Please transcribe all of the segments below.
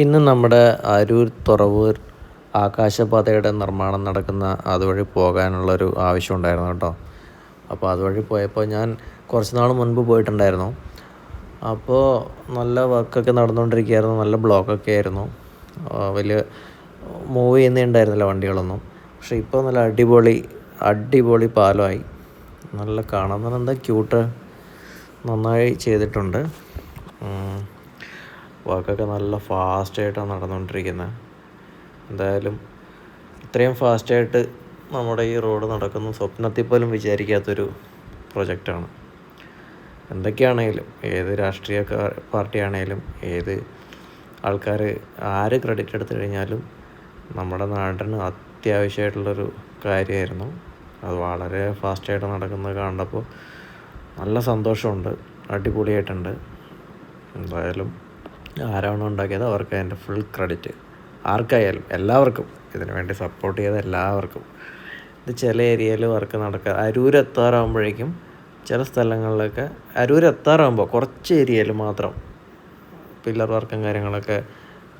ഇന്ന് നമ്മുടെ അരൂർ തുറവൂർ ആകാശപാതയുടെ നിർമ്മാണം നടക്കുന്ന അതുവഴി പോകാനുള്ളൊരു ആവശ്യം ഉണ്ടായിരുന്നു കേട്ടോ. അപ്പോൾ അതുവഴി പോയപ്പോൾ ഞാൻ കുറച്ച് നാൾ മുൻപ് പോയിട്ടുണ്ടായിരുന്നു. അപ്പോൾ നല്ല വർക്കൊക്കെ നടന്നുകൊണ്ടിരിക്കുകയായിരുന്നു നല്ല ബ്ലോക്കൊക്കെ ആയിരുന്നു. വലിയ മൂവ് ചെയ്യുന്നേ ഉണ്ടായിരുന്നില്ല വണ്ടികളൊന്നും. പക്ഷേ ഇപ്പോൾ നല്ല അടിപൊളി അടിപൊളി പാലമായി. നല്ല കാണാൻ എന്താ ക്യൂട്ട് നന്നായി ചെയ്തിട്ടുണ്ട്. വർക്കൊക്കെ നല്ല ഫാസ്റ്റായിട്ടാണ് നടന്നുകൊണ്ടിരിക്കുന്നത് എന്തായാലും ഇത്രയും ഫാസ്റ്റായിട്ട് നമ്മുടെ ഈ റോഡ് നടക്കുന്ന സ്വപ്നത്തിൽ പോലും വിചാരിക്കാത്തൊരു പ്രൊജക്റ്റാണ് എന്തൊക്കെയാണേലും ഏത് രാഷ്ട്രീയ പാർട്ടി ആണേലും ഏത് ആൾക്കാർ ആര് ക്രെഡിറ്റ് എടുത്തു കഴിഞ്ഞാലും നമ്മുടെ നാടിന് അത്യാവശ്യമായിട്ടുള്ളൊരു കാര്യമായിരുന്നു. അത് വളരെ ഫാസ്റ്റായിട്ട് നടക്കുന്നത് കണ്ടപ്പോൾ നല്ല സന്തോഷമുണ്ട് അടിപൊളിയായിട്ടുണ്ട്. എന്തായാലും ആരാണോ ഉണ്ടാക്കിയത് അവർക്ക് അതിന്റെ ഫുൾ ക്രെഡിറ്റ് ആർക്കായാലും എല്ലാവർക്കും. ഇതിനു വേണ്ടി സപ്പോർട്ട് ചെയ്ത എല്ലാവർക്കും. ഇത് ചില ഏരിയയിൽ വർക്ക് നടക്കുക അരൂർ എത്താറാകുമ്പോഴേക്കും ചില സ്ഥലങ്ങളിലൊക്കെ അരൂർ എത്താറാകുമ്പോൾ കുറച്ച് ഏരിയയിൽ മാത്രം പില്ലർ വർക്കും കാര്യങ്ങളൊക്കെ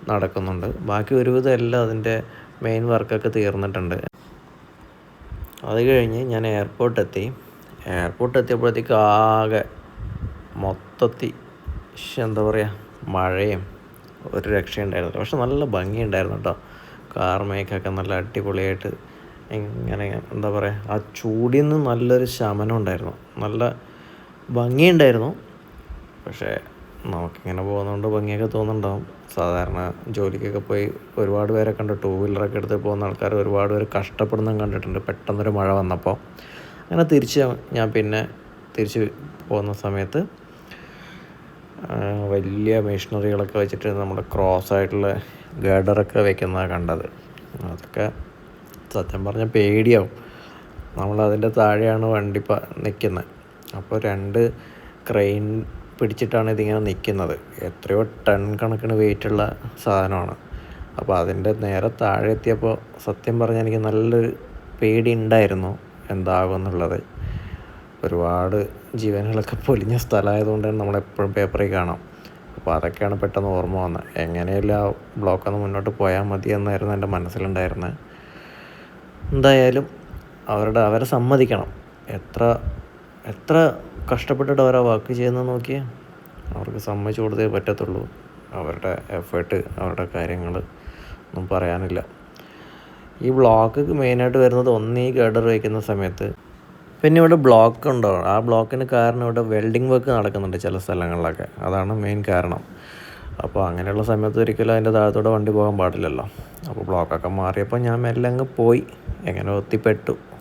നടക്കുന്നുണ്ട്. ബാക്കി ഒരുവിധം എല്ലാം അതിന്റെ മെയിൻ വർക്കൊക്കെ തീർന്നിട്ടുണ്ട്. അത് കഴിഞ്ഞ് ഞാൻ എയർപോർട്ട് എത്തി. എയർപോർട്ട് എത്തിയപ്പോഴത്തേക്ക് ആകെ മൊത്തത്തിൽ എന്താ പറയുക മഴയും ഒരു രക്ഷയുണ്ടായിരുന്നില്ല. പക്ഷെ നല്ല ഭംഗിയുണ്ടായിരുന്നു കേട്ടോ. കാർമേക്കൊക്കെ നല്ല അടിപൊളിയായിട്ട് ഇങ്ങനെ എന്താ പറയുക ആ ചൂടിൽ നിന്ന് നല്ലൊരു ശമനം ഉണ്ടായിരുന്നു. നല്ല ഭംഗിയുണ്ടായിരുന്നു. പക്ഷേ നമുക്കിങ്ങനെ പോകുന്നതുകൊണ്ട് ഭംഗിയൊക്കെ തോന്നുന്നുണ്ടാവും. സാധാരണ ജോലിക്കൊക്കെ പോയി ഒരുപാട് പേരെ കണ്ട് ടൂ വീലറൊക്കെ എടുത്ത് പോകുന്ന ആൾക്കാർ ഒരുപാട് പേര് കഷ്ടപ്പെടുന്നതും കണ്ടിട്ടുണ്ട്. പെട്ടെന്നൊരു മഴ വന്നപ്പോൾ. അങ്ങനെ തിരിച്ച് ഞാൻ പിന്നെ തിരിച്ച് പോകുന്ന സമയത്ത് വലിയ മെഷീനറികളൊക്കെ വെച്ചിട്ട് നമ്മുടെ ക്രോസ് ആയിട്ടുള്ള ഗഡറൊക്കെ വെക്കുന്നതാണ് കണ്ടത്. അതൊക്കെ സത്യം പറഞ്ഞാൽ പേടിയാവും. നമ്മളതിന്റെ താഴെയാണ് വണ്ടി നിൽക്കുന്നത് അപ്പോൾ രണ്ട് ക്രെയിൻ പിടിച്ചിട്ടാണ് ഇതിങ്ങനെ നിൽക്കുന്നത് എത്രയോ ടൺ കണക്കിന് വെയിറ്റുള്ള സാധനമാണ്. അപ്പോൾ അതിന്റെ നേരെ താഴെ എത്തിയപ്പോൾ സത്യം പറഞ്ഞാൽ എനിക്ക് നല്ലൊരു പേടി ഉണ്ടായിരുന്നു എന്താകുമെന്നുള്ളത്. ഒരുപാട് ജീവനുകളൊക്കെ പൊലിഞ്ഞ സ്ഥലമായതുകൊണ്ട് തന്നെ നമ്മളെപ്പോഴും പേപ്പറിൽ കാണാം. അപ്പോൾ അതൊക്കെയാണ് പെട്ടെന്ന് ഓർമ്മ വന്നത്. എങ്ങനെയല്ല ആ ബ്ലോക്ക് ഒന്ന് മുന്നോട്ട് പോയാൽ മതി എന്നായിരുന്നു എന്റെ മനസ്സിലുണ്ടായിരുന്നത്. എന്തായാലും അവരുടെ അവരെ സമ്മതിക്കണം. എത്ര എത്ര കഷ്ടപ്പെട്ടിട്ട് അവരാ വർക്ക് ചെയ്യുന്നത് നോക്കിയേ. അവർക്ക് സമ്മതിച്ചു കൊടുത്തേ പറ്റത്തുള്ളൂ. അവരുടെ എഫേർട്ട് അവരുടെ കാര്യങ്ങൾ ഒന്നും പറയാനില്ല. ഈ ബ്ലോക്ക് മെയിനായിട്ട് വരുന്നത് ഒന്നീ ഗഡർ വയ്ക്കുന്ന സമയത്ത് പിന്നെ ഇവിടെ ബ്ലോക്ക് ഉണ്ടോ? ആ ബ്ലോക്കിന് കാരണം ഇവിടെ വെൽഡിംഗ് വർക്ക് നടക്കുന്നുണ്ട് ചില സ്ഥലങ്ങളിലൊക്കെ. അതാണ് മെയിൻ കാരണം. അപ്പോൾ അങ്ങനെയുള്ള സമയത്ത് ഒരിക്കലും അതിന്റെ താഴത്തോടെ വണ്ടി പോകാൻ പാടില്ലല്ലോ. അപ്പോൾ ബ്ലോക്കൊക്കെ മാറിയപ്പോൾ ഞാൻ മെല്ലെ അങ്ങ് പോയി. എങ്ങനെ ഒത്തിപ്പെട്ടു.